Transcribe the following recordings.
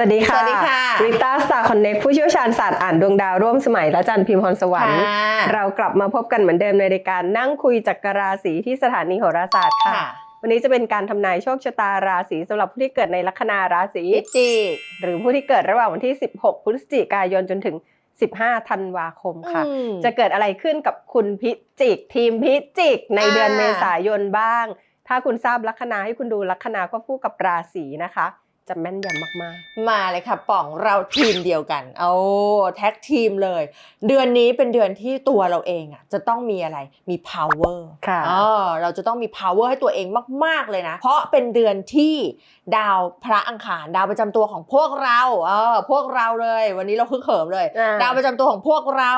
วัสดีค่ะ สวัสดีค่ะ ริต้าสตาร์คอนเน็กผู้เชี่ยวชาญศาสตร์อ่านดวงดาวร่วมสมัยและจันทร์พิมพ์พรสวรรค์ค่ะเรากลับมาพบกันเหมือนเดิมในรายการนั่งคุยจักรราศีที่สถานีโหราศาสตร์ค่ะค่ะวันนี้จะเป็นการทำนายโชคชะตาราศีสำหรับผู้ที่เกิดในลัคนาราศีพิจิกหรือผู้ที่เกิดระหว่างวันที่ 16 พฤศจิกายนจนถึง 15 ธันวาคมค่ะอืมจะเกิดอะไรขึ้นกับคุณพิจิก ทีมพิจิก ในเดือนอ่าเมษายนบ้าง ถ้าคุณทราบลัคนาให้คุณดูลัคนาควบคู่กับราศีนะคะ จะแม่นยำมากมาเลยค่ะป่องเราทีมเดียวกันโอ้แท็กทีมเลย เดือนนี้เป็นเดือนที่ตัวเราเองอะจะต้องมีอะไรมี power ๆค่ะอ๋อเราจะต้องมี power ให้ตัวเองมาก ๆ เลยนะ เพราะเป็นเดือนที่ดาวพระอังคารดาวประจำตัวของพวกเราเออพวกเราเลย วันนี้เราคึกเขิมเลยอ่าดาวประจำตัวของพวกเรา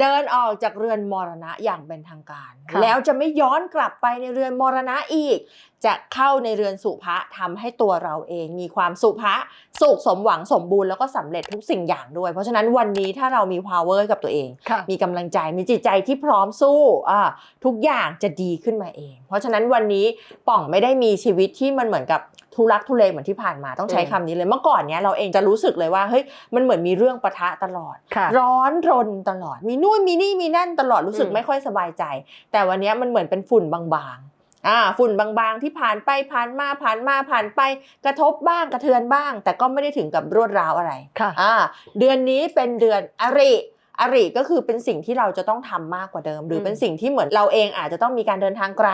เดินออกจากเรือนมรณะอย่างเป็นทางการค่ะแล้วจะไม่ย้อนกลับไปในเรือนมรณะอีก จะเข้าในเรือนสุภะทำให้ตัวเราเองมีความสุภะสุขสมหวังสมบูรณ์แล้วก็สำเร็จทุกสิ่งอย่างด้วย เพราะฉะนั้นวันนี้ถ้าเรามี power กับตัวเองค่ะมีกำลังใจมีจิตใจที่พร้อมสู้อ่าทุกอย่างจะดีขึ้นมาเอง เพราะฉะนั้นวันนี้ป่องไม่ได้มีชีวิตที่มันเหมือนกับทุรักทุเลเหมือนที่ผ่านมาต้องใช้อืมคำนี้เลยเมื่อก่อนเนี้ยเราเองจะรู้สึกเลยว่าเฮ้ยมันเหมือนมีเรื่องปะทะตลอดค่ะร้อนรนตลอด มีนู่นมีนี่มีนั่นตลอดรู้สึกอืมไม่ค่อยสบายใจ แต่วันเนี้ยมันเหมือนเป็นฝุ่นบางๆ อ่าฝุ่นบางๆที่ผ่านไปผ่านมาผ่านมาผ่านไปกระทบบ้างกระเทือนบ้าง แต่ก็ไม่ได้ถึงกับรวดร้าวอะไรค่ะอ่าเดือนนี้เป็นเดือนอริ อริก็คือเป็นสิ่งที่เราจะต้องทำมากกว่าเดิม หรืออมเป็นสิ่งที่เหมือนเราเองอาจจะต้องมีการเดินทางไกล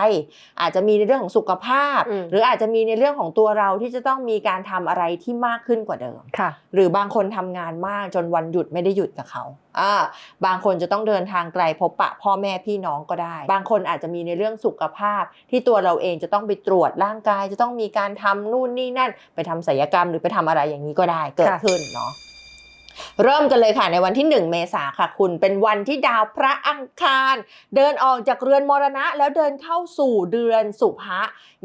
อาจจะมีในเรื่องของสุขภาพอืมหรืออาจจะมีในเรื่องของตัวเราที่จะต้องมีการทำอะไรที่มากขึ้นกว่าเดิมค่ะ หรือบางคนทำงานมากจนวันหยุดไม่ได้หยุดกับเขาอ่าบางคนจะต้องเดินทางไกลพบปะพ่อแม่พี่น้องก็ได้ บางคนอาจจะมีในเรื่องสุขภาพ ที่ตัวเราเองจะต้องไปตรวจร่างกายจะต้องมีการทำนู่นนี่นั่น ไปทำศัลยกรรมหรือไปทำอะไรอย่างนี้ก็ได้เกิดค่ะขึ้นเนาะ เริ่มกันเลยค่ะในวันที่ 1 เมษาค่ะคุณเป็นวันที่ดาวพระอังคาร เดินออกจากเรือนมรณะ แล้วเดินเข้าสู่เดือนสุภะ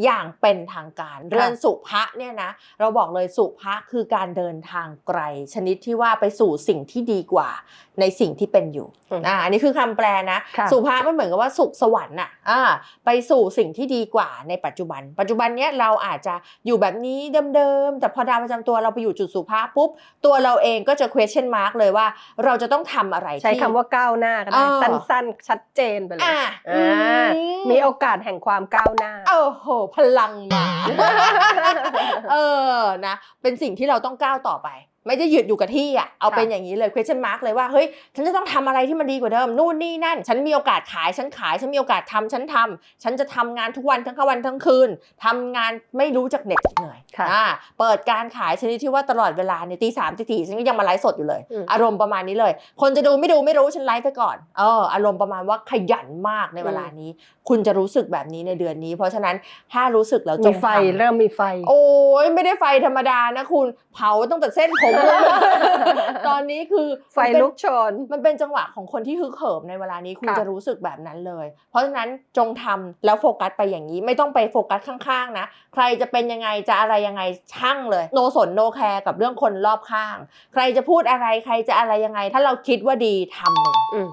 อย่างเป็นทางการ เรือนสุภะเนี่ยนะเราบอกเลยสุภะคือการเดินทางไกล ชนิดที่ว่าไปสู่สิ่งที่ดีกว่า ในสิ่งที่เป็นอยู่อืมอ่าอันนี้คือคำแปลนะค่ะสุภะมันเหมือนกับว่าสุขสวรรค์น่ะอ่าไปสู่สิ่งที่ดีกว่าในปัจจุบัน ปัจจุบันเนี้ยเราอาจจะอยู่แบบนี้เดิมๆแต่พอดาวประจำตัวเราไปอยู่จุดสุภะปุ๊บตัวเราเองก็จะ question mark เลยว่า เราจะต้องทำอะไรใช้ที่คำว่าก้าวหน้าก็ได้เออสั้นๆ ชัดเจนไปเลยอะอ่าอืมีโอกาสแห่งความก้าวหน้าโอ้โหพลังมาเออนะเป็นสิ่งที่เราต้องก้าวต่อไปไม่ได้หยุดอยู่กับที่อะเอาค่ะเป็นอย่างนี้เลย question mark เลยว่าเฮ้ยฉันจะต้องทำอะไรที่มันดีกว่าเดิมนู่นนี่นั่น ฉันมีโอกาสขายฉันขาย ฉันมีโอกาสทำฉันทำฉันจะทำงานทุกวันทั้งวันทั้งคืนทำงานไม่รู้จักเหน็ดจักเหนื่อยค่ะอ่าเปิดการขายชนิดที่ว่าตลอดเวลาเนี่ยตีสามตีสี่ฉันก็ยังมาไลฟ์สดอยู่เลยอืมอารมณ์ประมาณนี้เลย คนจะดูไม่ดูไม่รู้ฉันไลฟ์ไปก่อนเอออารมณ์ประมาณว่าขยันมากในเวลานี้ คุณจะรู้สึกแบบนี้ในเดือนนี้ เพราะฉะนั้นถ้ารู้สึกแล้วจมีงไฟทำเริ่มมีไฟ โอ้ยไม่ได้ไฟธรรมดานะคุณเผาตั้งแต่เส้นผมเลย ตอนนี้คือไฟมันเป็นลุกโชน มันเป็นจังหวะของคนที่ฮึกเหิมในเวลานี้คุณค่ะจะรู้สึกแบบนั้นเลย เพราะฉะนั้นจงทำแล้วโฟกัสไปอย่างนี้ไม่ต้องไปโฟกัสข้างๆนะ ใครจะเป็นยังไงจะอะไรยังไงช่างเลยโนสนโนแคร์กับเรื่องคนรอบข้าง ใครจะพูดอะไรใครจะอะไรยังไง ถ้าเราคิดว่าดีทำเลยอืม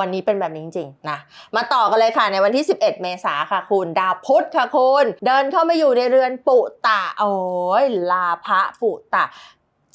วันนี้เป็นแบบนี้จริงๆ นะ มาต่อกันเลยค่ะในวันที่ 11 เมษาค่ะคุณ ดาวพุธค่ะคุณ เดินเข้ามาอยู่ในเรือนปุตะโอ้ยลาภะปุตะ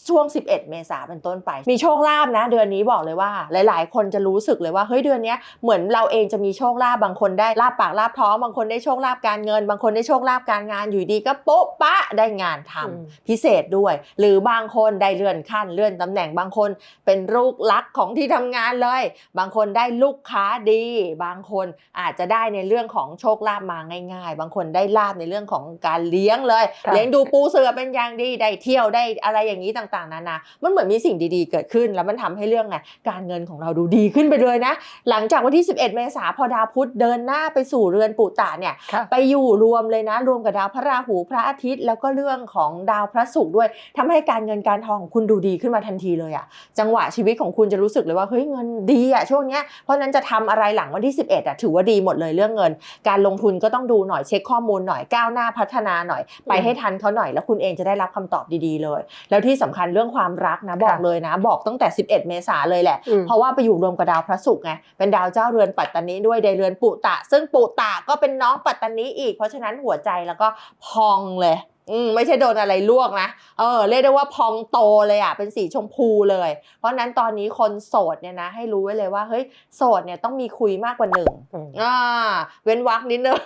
ช่วง 11 เมษาเป็นต้นไป มีโชคลาภนะ เดือนนี้บอกเลยว่า หลาย ๆ คนจะรู้สึกเลยว่าเฮ้ยเดือนเนี้ยเหมือนเราเองจะมีโชคลาภบางคนได้ลาบปากลาบท้องบางคนได้โชคลาภการเงิน บางคนได้โชคลาภการงานอยู่ดีก็โป๊ะปะได้งานทำอืมพิเศษด้วย หรือบางคนได้เลื่อนขั้นเลื่อนตำแหน่งบางคนเป็นลูกรักของที่ทำงานเลย บางคนได้ลูกค้าดี บางคนอาจจะได้ในเรื่องของโชคลาภมาง่าย ๆ บางคนได้ลาบในเรื่องของการเลี้ยงเลยค่ะเลี้ยงดูปูเสือเป็นอย่างดีได้เที่ยวได้อะไรอย่างนี้ต่างๆนานา มันเหมือนมีสิ่งดีๆ เกิดขึ้น แล้วมันทำให้เรื่องไงการเงินของเราดูดีขึ้นไปเลยนะ หลังจากวันที่ 11 เมษาพอดาวพุธเดินหน้าไปสู่เรือนปุตตะเนี่ยค่ะไปอยู่รวมเลยนะ รวมกับดาวพระราหูพระอาทิตย์ แล้วก็เรื่องของดาวพระศุกร์ด้วยทำให้การเงินการทองของคุณดูดีขึ้นมาทันทีเลยอะจังหวะชีวิตของคุณจะรู้สึกเลยว่าเฮ้ยเงินดีอะช่วงเนี้ยเพราะฉะนั้นจะทำอะไรหลังวันที่ 11อะถือว่าดีหมดเลยเรื่องเงิน การลงทุนก็ต้องดูหน่อยเช็คข้อมูลหน่อยก้าวหน้าพัฒนาหน่อยไปให้ทันเขาหน่อย แล้วคุณเองจะได้รับคำตอบดีๆเลย แล้วที่สำคัญเรื่องความรักนะบอกเลยนะ บอกตั้งแต่ 11 เมษาเลยแหละอืมเพราะว่าไปอยู่รวมกับดาวพระศุกร์ไงเป็นดาวเจ้าเรือนปัตตานีด้วยในเรือนปุตะซึ่งปุตะก็เป็นน้องปัตตานีอีก เพราะฉะนั้นหัวใจแล้วก็พองเลย อืมไม่ใช่โดนอะไรลวกนะ เออเรียกได้ว่าพองโตเลยอะเป็นสีชมพูเลย เพราะฉะนั้นตอนนี้คนโสดเนี่ยนะ ให้รู้ไว้เลยว่าเฮ้ยโสดเนี่ยต้องมีคุยมากกว่าหนึ่งอืมอ่าเว้นวักนิดนึง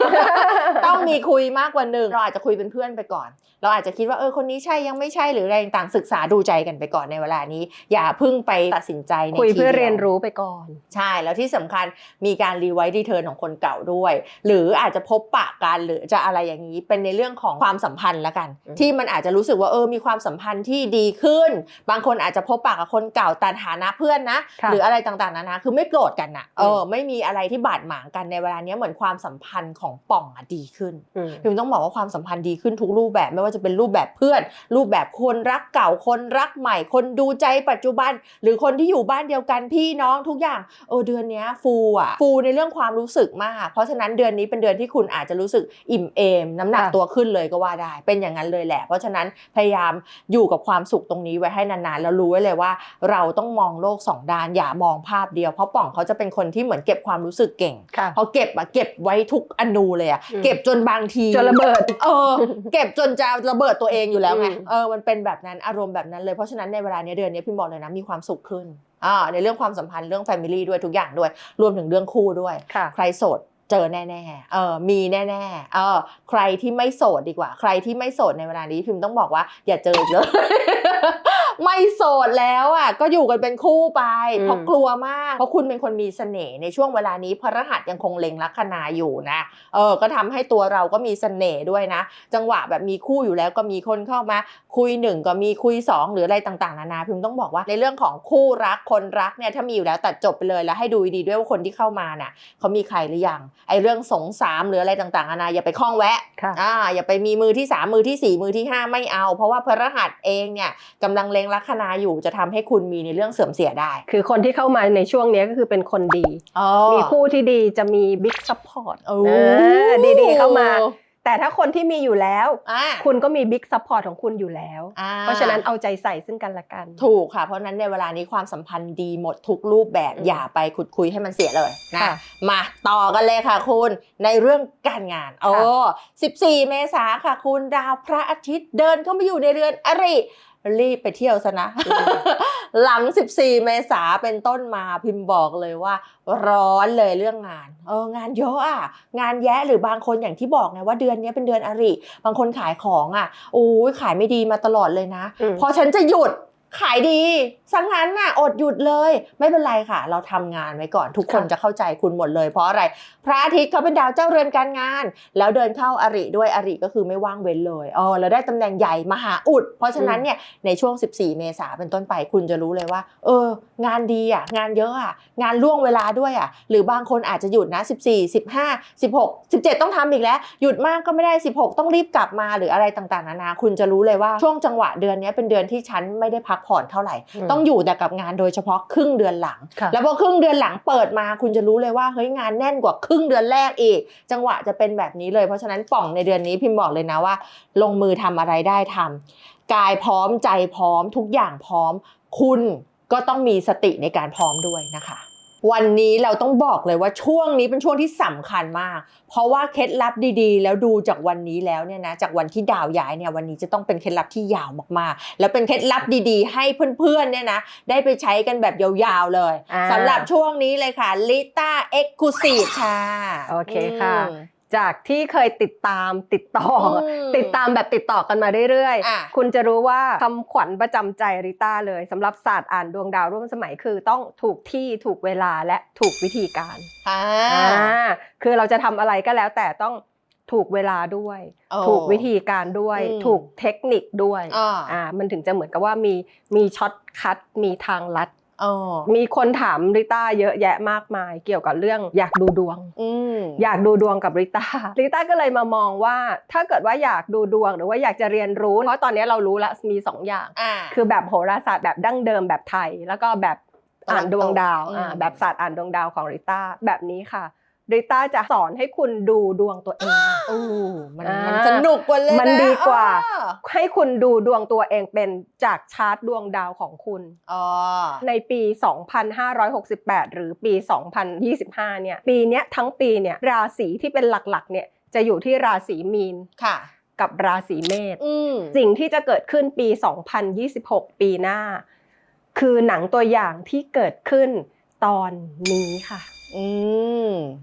ต้องมีคุยมากกว่าหนึ่งเราอาจจะคุยเป็นเพื่อนไปก่อน เราอาจจะคิดว่าเออคนนี้ใช่ยังไม่ใช่หรืออะไรต่างๆศึกษาดูใจกันไปก่อนในเวลานี้ อย่าเพึ่งไปตัดสินใจในคุยทีเพื่อดีวเรียนรู้ไปก่อน ใช่แล้วที่สำคัญมีการรีไวซ์ดีเทิร์นของคนเก่าด้วย หรืออาจจะพบปะกันหรือจะอะไรอย่างนี้เป็นในเรื่องของความสัมพันธ์ละกันอืมที่มันอาจจะรู้สึกว่าเออมีความสัมพันธ์ที่ดีขึ้น บางคนอาจจะพบปะกับคนเก่าแต่ฐานะเพื่อนนะค่ะหรืออะไรต่างๆนานาคือไม่โกรธกันนะเออมไม่มีอะไรที่บาดหมางกันในเวลาเนี้ยเหมือนความสัมพันธ์ของป่องอะดีขึ้นอืมพิมต้องบอกว่าความสัมพันธ์ดีขึ้นทุกรูปแบบไม่ว่าจะเป็นรูปแบบเพื่อน รูปแบบคนรักเก่าคนรักใหม่ คนดูใจปัจจุบัน หรือคนที่อยู่บ้านเดียวกันพี่น้องทุกอย่างเออเดือนเนี้ยฟูอะฟูในเรื่องความรู้สึกมาก เพราะฉะนั้นเดือนนี้เป็นเดือนที่คุณอาจจะรู้สึกอิ่มเอม น้ำหนักค่ะตัวขึ้นเลยก็ว่าได้เป็นอย่างนั้นเลยแหละ เพราะฉะนั้นพยายามอยู่กับความสุขตรงนี้ไว้ให้นานๆ แล้วรู้ไว้เลยว่า เราต้องมองโลกสองด้านอย่ามองภาพเดียว เพราะป่องเขาจะเป็นคนที่เหมือนเก็บความรู้สึกเก่งค่ะพอเก็บอะเก็บไว้ทุกอนูเลยอะอืมเก็บจนบางทีจนระเบิดเออเก็บจนจะระเบิดตัวเองอยู่แล้วไงอืมเออมันเป็นแบบนั้นอารมณ์แบบนั้นเลยเพราะฉะนั้นในเวลาเนี้ยเดือนนี้พิมบอกเลยนะมีความสุขขึ้นอ่าในเรื่องความสัมพันธ์เรื่องแฟมิลี่ด้วยทุกอย่างด้วย รวมถึงเรื่องคู่ด้วยค่ะใครโสด เจอแน่ๆ เออ มีแน่ๆ เออ ใครที่ไม่โสดดีกว่า ใครที่ไม่โสดในเวลานี้พิมพ์ต้องบอกว่า อย่าเจออีกเลย ไม่โสดแล้วอะก็อยู่กันเป็นคู่ไปอืมเพราะกลัวมาก เพราะคุณเป็นคนมีเสน่ห์ในช่วงเวลานี้พระรหัสยังคงเล็งลัคนาอยู่นะเออก็ทำให้ตัวเราก็มีเสน่ห์ด้วยนะ จังหวะแบบมีคู่อยู่แล้วก็มีคนเข้ามา คุยหนึ่งก็มีคุยสองหรืออะไรต่างๆนานาพิมพ์ต้องบอกว่าในเรื่องของคู่รักคนรักเนี่ยถ้ามีอยู่แล้วตัดจบไปเลยแล้วให้ดูดีๆด้วยว่าคนที่เข้ามาน่ะเขามีใครหรือยังไอ้เรื่องสงสามหรืออะไรต่างๆนานาอย่าไปคล้องแวะค่ะอ่าอย่าไปมีมือที่สามมือที่สี่มือที่ห้าไม่เอา เพราะว่าพระหัสเองเนี่ยกำลังเล็งลัคนาอยู่จะทำให้คุณมีในเรื่องเสื่อมเสียได้ คือคนที่เข้ามาในช่วงเนี้ยก็คือเป็นคนดีอ๋อมีคู่ที่ดีจะมีบิ๊กซัพพอร์ตโอ้ดีๆเข้ามาแต่ถ้าคนที่มีอยู่แล้วอ่าคุณก็มีบิ๊กซัพพอร์ตของคุณอยู่แล้วอ่าเพราะฉะนั้นเอาใจใส่ซึ่งกันและกัน ถูกค่ะ เพราะฉะนั้นในเวลานี้ความสัมพันธ์ดีหมดทุกรูปแบบอืมอย่าไปขุดคุยให้มันเสียเลยนะค่ะมาต่อกันเลยค่ะคุณในเรื่องการงาน โอ้14 เมษาค่ะคุณดาวพระอาทิตย์เดินเข้ามาอยู่ในเรือนอริ รีบไปเที่ยวซะนะ หลัง 14 เมษาเป็นต้นมาพิมพ์บอกเลยว่า ร้อนเลยเรื่องงาน เอองานเยอะอะ งานแยะหรือบางคนอย่างที่บอกไงว่าเดือนนี้เป็นเดือนอริ บางคนขายของอะโอ้ยขายไม่ดีมาตลอดเลยนะอืมพอฉันจะหยุด ขายดีสังงั้นน่ะอดหยุดเลย ไม่เป็นไรค่ะ เราทำงานไว้ก่อนทุกคนค่ะจะเข้าใจคุณหมดเลย เพราะอะไร พระอาทิตย์เขาเป็นดาวเจ้าเรือนการงาน แล้วเดินเข้าอริด้วยอริก็คือไม่ว่างเว้นเลยอ๋อแล้วได้ตำแหน่งใหญ่มหาอุด เพราะฉะนั้นเนี่ยในช่วง 14 เมษาเป็นต้นไปคุณจะรู้เลยว่า เออ งานดีอะงานเยอะอะงานล่วงเวลาด้วยอะหรือบางคนอาจจะหยุดนะ 14 15 16 17 ต้องทำอีกแล้ว หยุดมากก็ไม่ได้ 16 ต้องรีบกลับมาหรืออะไรต่างๆนานาคุณจะรู้เลยว่าช่วงจังหวะเดือนนี้เป็นเดือนที่ฉันไม่ได้พักผ่อนเท่าไหร่อืมต้องอยู่แต่กับงานโดยเฉพาะครึ่งเดือนหลังค่ะแล้วพอครึ่งเดือนหลังเปิดมาคุณจะรู้เลยว่าเฮ้ยงานแน่นกว่าครึ่งเดือนแรกอีก จังหวะจะเป็นแบบนี้เลยเพราะฉะนั้นป่องในเดือนนี้พิมพ์บอกเลยนะว่า ลงมือทำอะไรได้ทำกายพร้อมใจพร้อมทุกอย่างพร้อม คุณก็ต้องมีสติในการพร้อมด้วยนะคะ วันนี้เราต้องบอกเลยว่าช่วงนี้เป็นช่วงที่สำคัญมาก เพราะว่าเคล็ดลับดีๆ แล้วดูจากวันนี้แล้วเนี่ยนะจากวันที่ดาวย้ายเนี่ยวันนี้จะต้องเป็นเคล็ดลับที่ยาวมากๆ แล้วเป็นเคล็ดลับดีๆ ให้เพื่อนๆเนี่ยนะได้ไปใช้กันแบบยาวๆเลยอ่าสำหรับช่วงนี้เลยค่ะลิต้าเอ็กซ์คลูซีฟค่ะ โอเคค่ะอืม จากที่เคยติดตามติดต่ออมติดตามแบบติดต่อกันมาเรื่อยอะๆคุณจะรู้ว่าคำขวัญประจำใจริต้าเลยสำหรับศาสตร์อ่านดวงดาวร่วมสมัยคือต้องถูกที่ถูกเวลาและถูกวิธีการอ่าอ่าคือเราจะทำอะไรก็แล้วแต่ต้องถูกเวลาด้วยโอ้ถูกวิธีการด้วยอืมถูกเทคนิคด้วยอ่าอ่ามันถึงจะเหมือนกับว่ามีมีช็อตคัทมีทางลัดอ๋อ มีคนถามริต้าเยอะแยะมากมาย เกี่ยวกับเรื่องอยากดูดวงอืมอยากดูดวงกับริต้าริต้าก็เลยมามองว่าถ้าเกิดว่าอยากดูดวงหรือว่าอยากจะเรียนรู้ เพราะตอนนี้เรารู้แล้วมีสองอย่างอ่าคือแบบโหราศาสตร์แบบดั้งเดิมแบบไทย แล้วก็แบบอ่านดวงดาวอืมอ่าแบบศาสตร์อ่านดวงดาวของริต้าแบบนี้ค่ะ ริต้าจะสอนให้คุณดูดวงตัวเองโอ้มันอ่ามัมันสนุกกว่าเลยนะมันดีกว่าอ๋อให้คุณดูดวงตัวเองเป็นจากชาร์ตดวงดาวของคุณอ๋อในปี 2568 หรือปี 2025 เนี่ย ปีเนี้ยทั้งปีเนี่ยราศีที่เป็นหลักๆ เนี่ยจะอยู่ที่ราศีมีนค่ะกับราศีเมษอืมสิ่งที่จะเกิดขึ้นปี 2026 ปีหน้า คือหนังตัวอย่างที่เกิดขึ้นตอนนี้ค่ะอืม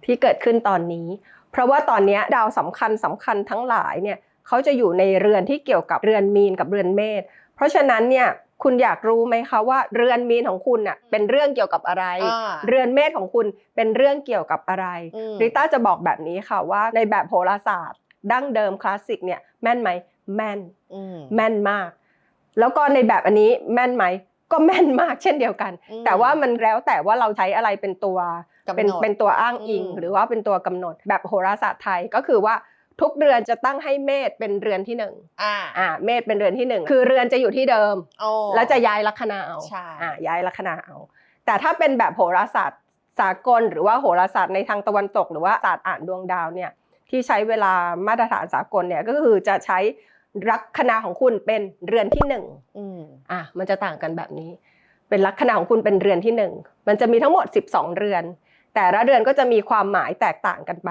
ที่เกิดขึ้นตอนนี้ เพราะว่าตอนเนี้ยดาวสำคัญสำคัญทั้งหลายเนี่ยเขาจะอยู่ในเรือนที่เกี่ยวกับเรือนมีนกับเรือนเมษเพราะฉะนั้นเนี่ยคุณอยากรู้ไหมคะว่าเรือนมีนของคุณน่ะเป็นเรื่องเกี่ยวกับอะไรอ่าเรือนเมษของคุณเป็นเรื่องเกี่ยวกับอะไรอืมริต้าจะบอกแบบนี้ค่ะว่าในแบบโหราศาสตร์ ดั้งเดิมคลาสสิกเนี่ยแม่นไหมแม่นอืมแม่นมาก แล้วก็ในแบบอันนี้แม่นไหมก็แม่นมากเช่นเดียวกันอืมแต่ว่ามันแล้วแต่ว่าเราใช้อะไรเป็นตัวกำหนด เป็นเป็นตัวอ้างอิงอืมหรือว่าเป็นตัวกำหนดแบบโหราศาสตร์ไทยก็คือว่าทุกเรือนจะตั้งให้เมษเป็นเรือนที่หนึ่งอ่าอ่า เมษเป็นเรือนที่หนึ่งคือเรือนจะอยู่ที่เดิมโอ้แล้วจะย้ายลัคนาเอาใช่อ่าย้ายลัคนาเอา แต่ถ้าเป็นแบบโหราศาสตร์สากล หรือว่าโหราศาสตร์ในทางตะวันตก หรือว่าศาสตร์อ่านดวงดาวเนี่ยที่ใช้เวลามาตรฐานสากลเนี่ยก็คือจะใช้ลัคนาของคุณเป็นเรือนที่หนึ่งอืมอะมันจะต่างกันแบบนี้ เป็นลัคนาของคุณเป็นเรือนที่หนึ่งมันจะมีทั้งหมด 12 เรือน แต่ละเรือนก็จะมีความหมายแตกต่างกันไป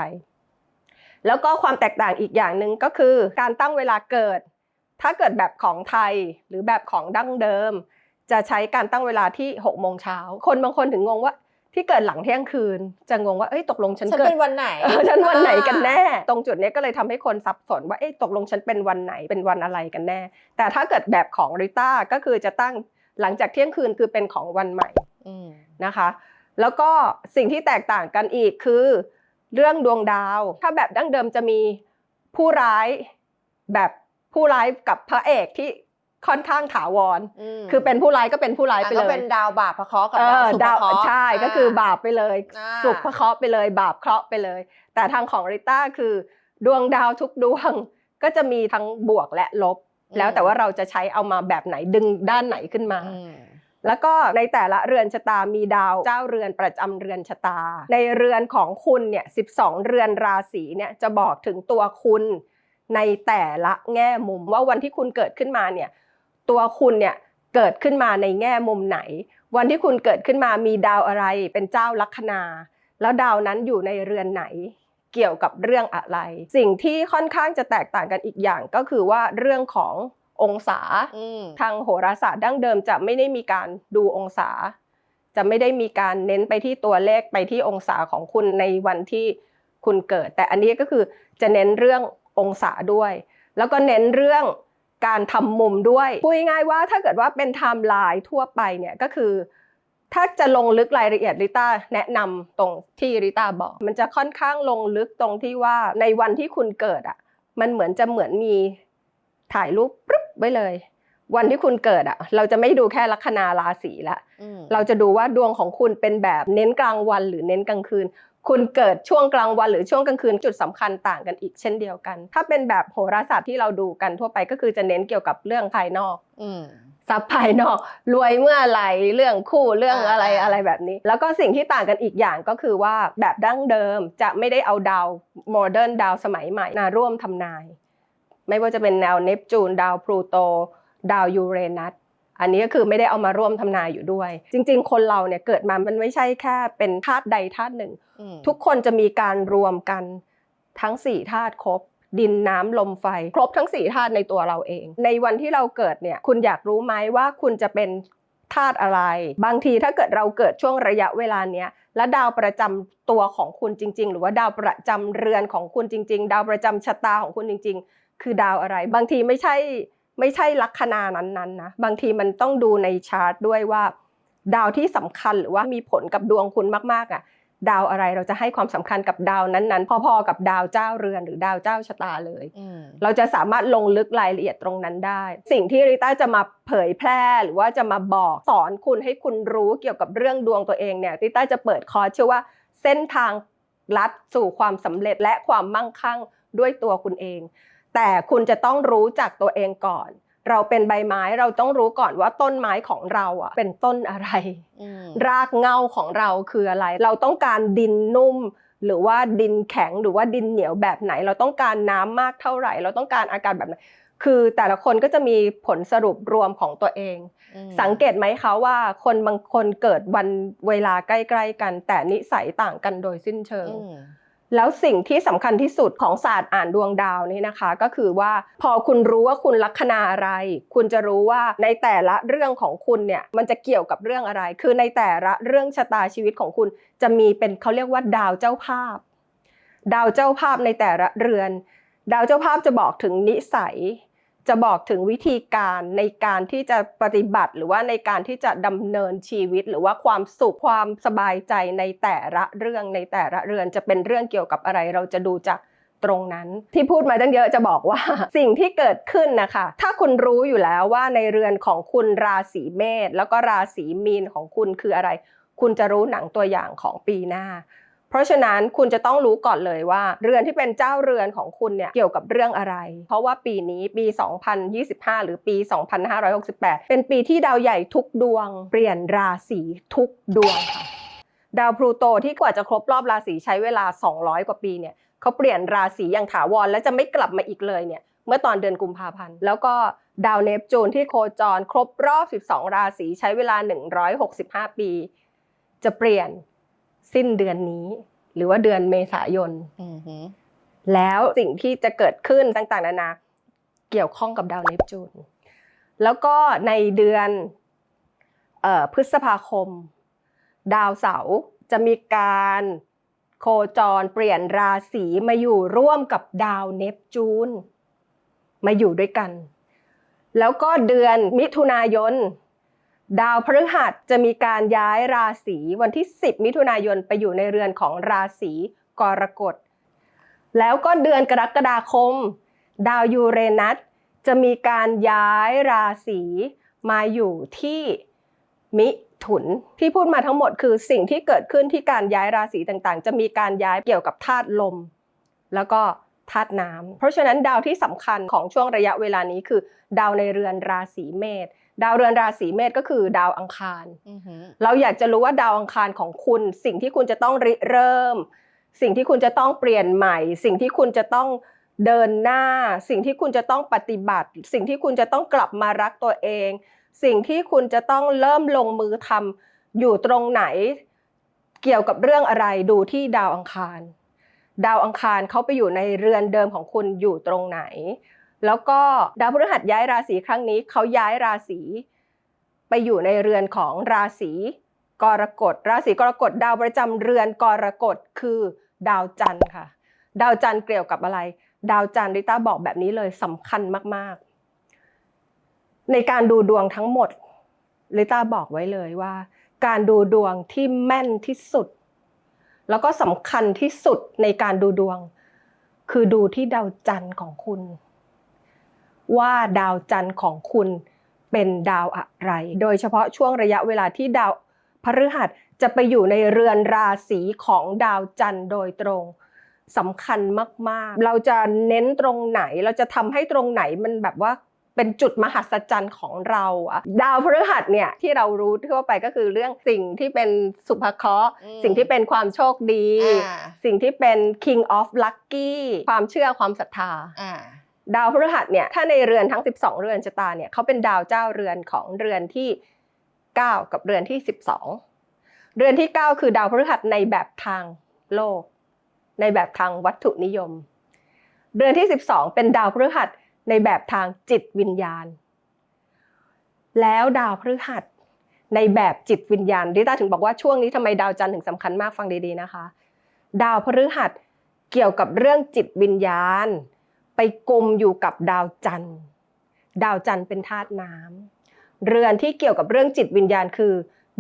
แล้วก็ความแตกต่างอีกอย่างหนึ่งก็คือ การตั้งเวลาเกิด ถ้าเกิดแบบของไทยหรือแบบของดั้งเดิม จะใช้การตั้งเวลาที่6โมงเช้าคนบางคนถึงงงว่าที่เกิดหลังเที่ยงคืน จะงงว่าเอ้ยตกลงฉันฉันเกิดเป็นวันไหนเออฉันวันไหนกันแน่ ตรงจุดเนี้ยก็เลยทำให้คนสับสนว่าเอ๊ะตกลงฉันเป็นวันไหนเป็นวันอะไรกันแน่ แต่ถ้าเกิดแบบของริต้าก็คือจะตั้งหลังจากเที่ยงคืนคือเป็นของวันใหม่อืมนะคะ แล้วก็สิ่งที่แตกต่างกันอีกคือ เรื่องดวงดาว ถ้าแบบดั้งเดิมจะมีผู้ร้ายแบบผู้ร้ายกับพระเอกที่ค่อนข้างถาวรมคือเป็นผู้ร้ายก็เป็นผู้ร้ายอะไปเลก็ยเป็นดาวบาปพระเคราะห์กับเอดาวอสุภดาวเคราะห์ใช่ ก็คือบาปไปเลยอ่าสุขพระเคราะห์ไปเลย บาปเคราะห์ไปเลย แต่ทางของริต้าคือ ดวงดาวทุกดวงก็จะมีทั้งบวกและลบ แล้วแต่ว่าเราจะใช้เอามาแบบไหนดึงด้านไหนขึ้นมาอืม แล้วก็ในแต่ละเรือนชะตามีดาวเจ้าเรือนประจำเรือนชะตา ในเรือนของคุณเนี่ย12เรือนราศีเนี่ยจะบอกถึงตัวคุณในแต่ละแง่มุมว่าวันที่คุณเกิดขึ้นมาเนี่ยตัวคุณเนี่ยเกิดขึ้นมาในแง่มุมไหน วันที่คุณเกิดขึ้นมามีดาวอะไรเป็นเจ้าลัคนา แล้วดาวนั้นอยู่ในเรือนไหนเกี่ยวกับเรื่องอะไร สิ่งที่ค่อนข้างจะแตกต่างกันอีกอย่างก็คือว่าเรื่องของ องศาอืมทางโหราศาสตร์ดั้งเดิมจะไม่ได้มีการดูองศา จะไม่ได้มีการเน้นไปที่ตัวเลขไปที่องศาของคุณในวันที่คุณเกิด แต่อันนี้ก็คือจะเน้นเรื่ององศาด้วย แล้วก็เน้นเรื่องการทำมุมด้วยพูดง่ายๆว่าถ้าเกิดว่าเป็นไทม์ไลน์ทั่วไปเนี่ยก็คือ ถ้าจะลงลึกรายละเอียดริต้าแนะนำตรงที่ริต้าบอก มันจะค่อนข้างลงลึกตรงที่ว่าในวันที่คุณเกิดอะมันเหมือนจะเหมือนมี ถ่ายรูปปึ๊บไว้เลย วันที่คุณเกิดอะ เราจะไม่ดูแค่ลัคนาราศีละอืมเราจะดูว่าดวงของคุณเป็นแบบเน้นกลางวันหรือเน้นกลางคืน คุณเกิดช่วงกลางวันหรือช่วงกลางคืนจุดสำคัญต่างกันอีกเช่นเดียวกัน ถ้าเป็นแบบโหราศาสตร์ที่เราดูกันทั่วไปก็คือจะเน้นเกี่ยวกับเรื่องภายนอกอืมทรัพย์ภายนอกรวยเมื่อไหร่เรื่องคู่เรื่องอะไรอ่าอะไรแบบนี้ แล้วก็สิ่งที่ต่างกันอีกอย่างก็คือว่าแบบดั้งเดิมจะไม่ได้เอาดาวโมเดิร์นดาวสมัยใหม่มาร่วมทำนาย ไม่ว่าจะเป็นแนวเนปจูน ดาวพลูโต ดาวยูเรนัสอันนี้ก็คือไม่ได้เอามาร่วมทำนายอยู่ด้วย จริง ๆ คนเราเนี่ยเกิดมามันไม่ใช่แค่เป็นธาตุใดธาตุหนึ่งอืมทุกคนจะมีการรวมกันทั้งสี่ธาตุครบ ดินน้ำลมไฟ ครบทั้งสี่ธาตุในตัวเราเอง ในวันที่เราเกิดเนี่ยคุณอยากรู้ไหมว่าคุณจะเป็นธาตุอะไร บางทีถ้าเกิดเราเกิดช่วงระยะเวลาเนี้ยและดาวประจำตัวของคุณจริง ๆ หรือว่าดาวประจำเรือนของคุณจริง ๆ ดาวประจำชะตาของคุณจริง ๆ คือดาวอะไร บางทีไม่ใช่ไม่ใช่ลัคนานั้นๆนะบางทีมันต้องดูในชาร์ตด้วยว่า ดาวที่สำคัญหรือว่ามีผลกับดวงคุณมากๆอะดาวอะไรเราจะให้ความสำคัญกับดาวนั้นๆ พอๆกับดาวเจ้าเรือนหรือดาวเจ้าชะตาเลยอืมเราจะสามารถลงลึกรายละเอียดตรงนั้นได้ สิ่งที่ริต้าจะมาเผยแพร่หรือว่าจะมาบอกสอนคุณให้คุณรู้เกี่ยวกับเรื่องดวงตัวเองเนี่ยริต้าจะเปิดคอร์สชื่อว่าเส้นทางลัดสู่ความสำเร็จและความมั่งคั่งด้วยตัวคุณเอง แต่คุณจะต้องรู้จักตัวเองก่อน เราเป็นใบไม้เราต้องรู้ก่อนว่าต้นไม้ของเราอะเป็นต้นอะไรอืมรากเหง้าของเราคืออะไร เราต้องการดินนุ่ม หรือว่าดินแข็งหรือว่าดินเหนียวแบบไหน เราต้องการน้ำมากเท่าไหร่ เราต้องการอากาศแบบไหนคือแต่ละคนก็จะมีผลสรุปรวมของตัวเองอืมสังเกตไหมคะว่าคนบางคนเกิดวันเวลาใกล้ ๆ กัน แต่นิสัยต่างกันโดยสิ้นเชิงอืม แล้วสิ่งที่สำคัญที่สุดของศาสตร์อ่านดวงดาวนี่นะคะ ก็คือว่าพอคุณรู้ว่าคุณลัคนาอะไร คุณจะรู้ว่าในแต่ละเรื่องของคุณเนี่ยมันจะเกี่ยวกับเรื่องอะไร คือในแต่ละเรื่องชะตาชีวิตของคุณจะมีเป็นเขาเรียกว่าดาวเจ้าภาพ ดาวเจ้าภาพในแต่ละเรือน ดาวเจ้าภาพจะบอกถึงนิสัย จะบอกถึงวิธีการในการที่จะปฏิบัติหรือว่าในการที่จะดำเนินชีวิต หรือว่าความสุขความสบายใจในแต่ละเรื่องในแต่ละเรือนจะเป็นเรื่องเกี่ยวกับอะไร เราจะดูจากตรงนั้นที่พูดมาตั้งเยอะจะบอกว่าสิ่งที่เกิดขึ้นนะคะ ถ้าคุณรู้อยู่แล้วว่าในเรือนของคุณราศีเมษแล้วก็ราศีมีนของคุณคืออะไร คุณจะรู้หนังตัวอย่างของปีหน้า เพราะฉะนั้นคุณจะต้องรู้ก่อนเลยว่า เรือนที่เป็นเจ้าเรือนของคุณเนี่ยเกี่ยวกับเรื่องอะไร เพราะว่าปีนี้ปี 2025 หรือปี 2568 เป็นปีที่ดาวใหญ่ทุกดวง เปลี่ยนราศีทุกดวงค่ะดาวพลูโตที่กว่าจะครบรอบราศีใช้เวลา 200 กว่าปีเนี่ยเขาเปลี่ยนราศีอย่างถาวรและจะไม่กลับมาอีกเลยเนี่ยเมื่อตอนเดือนกุมภาพันธ์ แล้วก็ดาวเนปจูนที่โคจร ครบรอบ 12 ราศีใช้เวลา 165 ปี จะเปลี่ยน สิ้นเดือนนี้ หรือว่าเดือนเมษายนอือหือแล้วสิ่งที่จะเกิดขึ้นต่างๆนานาเกี่ยวข้องกับดาวเนปจูนแล้วก็ในเดือนเอ่อพฤษภาคม ดาวเสาร์จะมีการโคจรเปลี่ยนราศีมาอยู่ร่วมกับดาวเนปจูนมาอยู่ด้วยกัน แล้วก็เดือนมิถุนายน ดาวพฤหัสจะมีการย้ายราศีวันที่ 10 มิถุนายนไปอยู่ในเรือนของราศีกรกฎ แล้วก็เดือนกรกฎาคม ดาวยูเรนัสจะมีการย้ายราศีมาอยู่ที่มิถุนที่พูดมาทั้งหมดคือสิ่งที่เกิดขึ้นที่การย้ายราศีต่างๆ จะมีการย้ายเกี่ยวกับธาตุลม แล้วก็ ธาตุน้ำเพราะฉะนั้นดาวที่สำคัญของช่วงระยะเวลานี้คือ ดาวในเรือนราศีเมษดาวเรือนราศีเมษก็คือดาวอังคารอือหือเราอยากจะรู้ว่าดาวอังคารของคุณ สิ่งที่คุณจะต้องริเริ่ม สิ่งที่คุณจะต้องเปลี่ยนใหม่ สิ่งที่คุณจะต้องเดินหน้า สิ่งที่คุณจะต้องปฏิบัติ สิ่งที่คุณจะต้องกลับมารักตัวเอง สิ่งที่คุณจะต้องเริ่มลงมือทำอยู่ตรงไหน เกี่ยวกับเรื่องอะไรดูที่ดาวอังคาร ดาวอังคารเขาไปอยู่ในเรือนเดิมของคุณอยู่ตรงไหน แล้วก็ดาวพฤหัสย้ายราศีครั้งนี้เขาย้ายราศีไปอยู่ในเรือนของราศีกรกฎ ราศีกรกฎดาวประจำเรือนกรกฎคือดาวจันทร์ค่ะ ดาวจันทร์เกี่ยวกับอะไร ดาวจันทร์ริต้าบอกแบบนี้เลยสำคัญมากๆ ในการดูดวงทั้งหมดริต้าบอกไว้เลยว่า การดูดวงที่แม่นที่สุด แล้วก็สำคัญที่สุดในการดูดวง คือดูที่ดาวจันทร์ของคุณ ว่าดาวจันทร์ของคุณเป็นดาวอะไร โดยเฉพาะช่วงระยะเวลาที่ดาวพฤหัสจะไปอยู่ในเรือนราศีของดาวจันทร์โดยตรงสำคัญมาก ๆ เราจะเน้นตรงไหน เราจะทำให้ตรงไหนมันแบบว่า เป็นจุดมหัศจรรย์ของเราอะดาวพฤหัสเนี่ยที่เรารู้ทั่วไปก็คือเรื่องสิ่งที่เป็นสุภเคราะห์อืมสิ่งที่เป็นความโชคดีอ่าสิ่งที่เป็น king of lucky ความเชื่อความศรัทธาอ่าดาวพฤหัสเนี่ยถ้าในเรือนทั้ง 12 เรือนชะตาเนี่ยเขาเป็นดาวเจ้าเรือนของเรือนที่ 9 กับเรือนที่ 12 เรือนที่ 9 คือดาวพฤหัสในแบบทางโลก ในแบบทางวัตถุนิยม เรือนที่ 12 เป็นดาวพฤหัส ในแบบทางจิตวิญญาณ แล้วดาวพฤหัสในแบบจิตวิญญาณดิต้าถึงบอกว่าช่วงนี้ทำไมดาวจันทร์ถึงสำคัญมากฟังดีๆนะคะ ดาวพฤหัสเกี่ยวกับเรื่องจิตวิญญาณ ไปกลมอยู่กับดาวจันทร์ ดาวจันทร์เป็นธาตุน้ำเรือนที่เกี่ยวกับเรื่องจิตวิญญาณคือ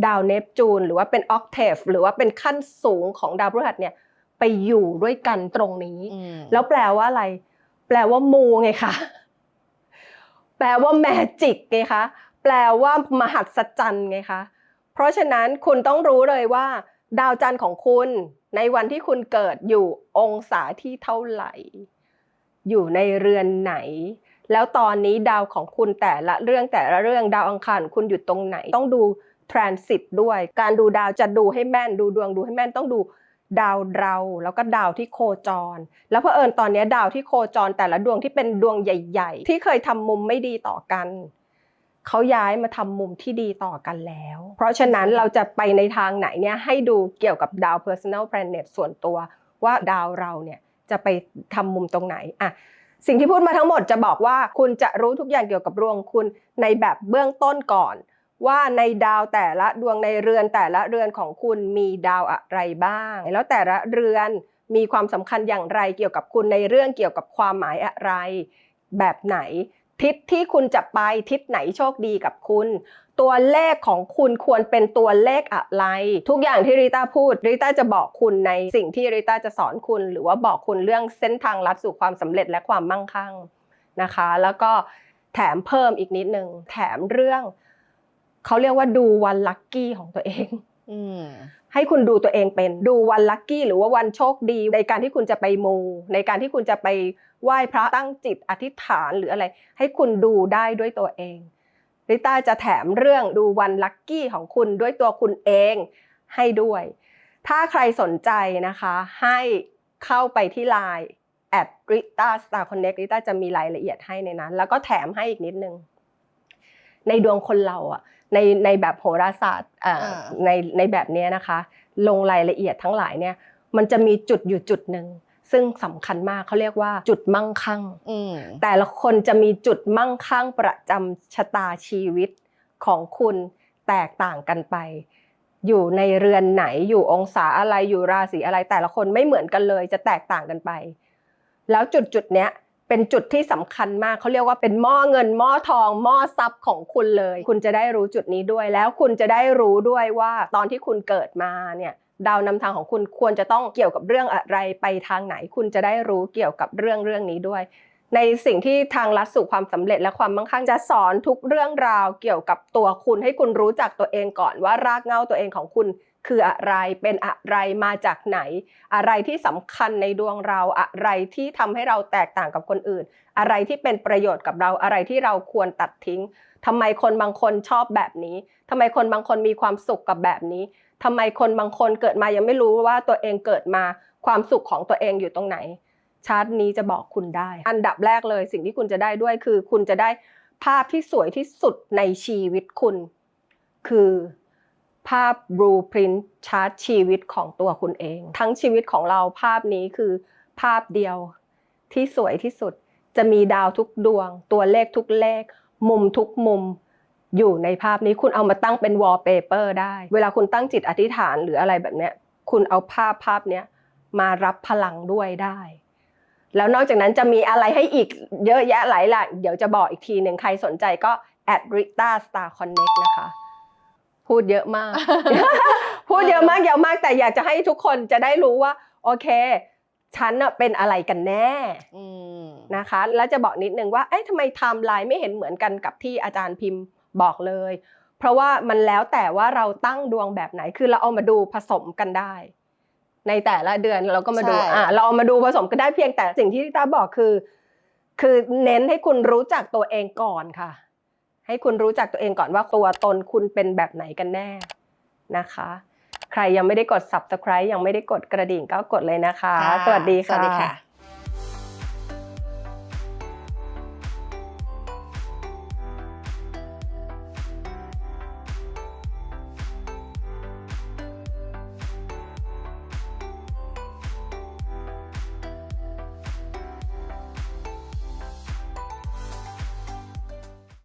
ดาวเนปจูน หรือว่าเป็นออกเทฟหรือว่าเป็นขั้นสูงของดาวพฤหัสเนี่ยไปอยู่ด้วยกันตรงนี้อืมแล้วแปลว่าอะไร แปลว่ามูไงคะแปลว่าแมจิกไงคะแปลว่ามหัศจรรย์ไงคะเพราะฉะนั้นคุณต้องรู้เลยว่า ดาวจันทร์ของคุณ ในวันที่คุณเกิดอยู่องศาที่เท่าไหร่ อยู่ในเรือนไหน แล้วตอนนี้ดาวของคุณแต่ละเรื่องแต่ละเรื่องดาวอังคารคุณอยู่ตรงไหน ต้องดู transit ด้วย การดูดาวจะดูให้แม่นดูดวงดูให้แม่นต้องดู ดาวเราแล้วก็ดาวที่โคจร แล้วเผอิญตอนนี้ดาวที่โคจรแต่ละดวงที่เป็นดวงใหญ่ ๆ ที่เคยทำมุมไม่ดีต่อกันเขาย้ายมาทำมุมที่ดีต่อกันแล้ว เพราะฉะนั้นเราจะไปในทางไหนเนี่ยให้ดูเกี่ยวกับดาว personal planet ส่วนตัว ว่าดาวเราเนี่ยจะไปทำมุมตรงไหนอะสิ่งที่พูดมาทั้งหมดจะบอกว่าคุณจะรู้ทุกอย่างเกี่ยวกับดวงคุณในแบบเบื้องต้นก่อน ว่าในดาวแต่ละดวงในเรือนแต่ละเรือนของคุณมีดาวอะไรบ้าง แล้วแต่ละเรือนมีความสำคัญอย่างไรเกี่ยวกับคุณในเรื่องเกี่ยวกับความหมายอะไร แบบไหน ทิศที่คุณจะไปทิศไหนโชคดีกับคุณ ตัวเลขของคุณควรเป็นตัวเลขอะไร ทุกอย่างที่ริต้าพูดริต้าจะบอกคุณในสิ่งที่ริต้าจะสอนคุณ หรือว่าบอกคุณเรื่องเส้นทางลัดสู่ความสำเร็จและความมั่งคั่งนะคะ แล้วก็แถมเพิ่มอีกนิดนึงแถมเรื่อง เขาเรียกว่าดูวันลัคกี้ของตัวเองอืมให้คุณดูตัวเองเป็นดูวันลัคกี้หรือว่าวันโชคดี ในการที่คุณจะไปมูในการที่คุณจะไปไหว้พระตั้งจิตอธิษฐานหรืออะไร ให้คุณดูได้ด้วยตัวเองริต้าจะแถมเรื่องดูวันลัคกี้ของคุณด้วยตัวคุณเองให้ด้วย ถ้าใครสนใจนะคะ ให้เข้าไปที่ Line at Rita Star Connect ริต้าจะมีรายละเอียดให้ในนั้น แล้วก็แถมให้อีกนิดนึง ในดวงคนเราอะ ในในแบบโหราศาสตร์อ่าอ่าในในแบบเนี้ยนะคะ ลงรายละเอียดทั้งหลายเนี่ยมันจะมีจุดอยู่จุดหนึ่งซึ่งสำคัญมากเขาเรียกว่าจุดมั่งคั่งอืมแต่ละคนจะมีจุดมั่งคั่งประจำชะตาชีวิตของคุณแตกต่างกันไป อยู่ในเรือนไหนอยู่องศาอะไรอยู่ราศีอะไรแต่ละคนไม่เหมือนกันเลยจะแตกต่างกันไป แล้วจุดจุดๆเนี้ย เป็นจุดที่สำคัญมากเขาเรียกว่าเป็นหม้อเงินหม้อทองหม้อทรัพย์ของคุณเลย คุณจะได้รู้จุดนี้ด้วยแล้วคุณจะได้รู้ด้วยว่าตอนที่คุณเกิดมาเนี่ยดาวนำทางของคุณควรจะต้องเกี่ยวกับเรื่องอะไรไปทางไหน คุณจะได้รู้เกี่ยวกับเรื่องเรื่องนี้ด้วย ในสิ่งที่ทางลัดสู่ความสำเร็จและความมั่งคั่งจะสอนทุกเรื่องราวเกี่ยวกับตัวคุณให้คุณรู้จักตัวเองก่อนว่ารากเหง้าตัวเองของคุณ คืออะไรเป็นอะไรมาจากไหน อะไรที่สำคัญในดวงเราอะไรที่ทำให้เราแตกต่างกับคนอื่น อะไรที่เป็นประโยชน์กับเราอะไรที่เราควรตัดทิ้งทำไมคนบางคนชอบแบบนี้ทำไมคนบางคนมีความสุขกับแบบนี้ทำไมคนบางคนเกิดมายังไม่รู้ว่าตัวเองเกิดมาความสุขของตัวเองอยู่ตรงไหน ชาร์ตนี้จะบอกคุณได้ อันดับแรกเลยสิ่งที่คุณจะได้ด้วยคือ คุณจะได้ภาพที่สวยที่สุดในชีวิตคุณ คือ ภาพ blueprint ชาร์ตชีวิตของตัวคุณเอง ทั้งชีวิตของเราภาพนี้คือภาพเดียวที่สวยที่สุดจะมีดาวทุกดวง ตัวเลขทุกเลข มุมทุกมุม อยู่ในภาพนี้คุณเอามาตั้งเป็น wallpaper ได้ เวลาคุณตั้งจิตอธิษฐานหรืออะไรแบบเนี้ยคุณเอาภาพภาพเนี้ยมารับพลังด้วยได้ แล้วนอกจากนั้นจะมีอะไรให้อีกเยอะแยะหลายหลายเดี๋ยวจะบอกอีกทีหนึ่งใครสนใจก็ at Rita Star Connect นะคะ พูดเยอะมาก พูดเยอะมากเยอะมากแต่อยากจะให้ทุกคนจะได้รู้ว่า โอเค ฉันน่ะเป็นอะไรกันแน่อืมนะคะ แล้วจะบอกนิดนึงว่าเอ๊ะทำไมไทม์ไลน์ไม่เห็นเหมือนกันกับที่อาจารย์พิมพ์บอกเลย เพราะว่ามันแล้วแต่ว่าเราตั้งดวงแบบไหนคือเราเอามาดูผสมกันได้ ในแต่ละเดือนเราก็มาดูใช่อะเราเอามาดูผสมกันได้เพียงแต่สิ่งที่ตาบอกคือ คือเน้นให้คุณรู้จักตัวเองก่อนค่ะ ให้คุณรู้จักตัวเองก่อนว่าตัวตนคุณเป็นแบบไหนกันแน่นะคะ ใครยังไม่ได้กด subscribe ยังไม่ได้กดกระดิ่งก็กดเลยนะคะค่ะสวัสดีสวัค่ะสดีค่ะ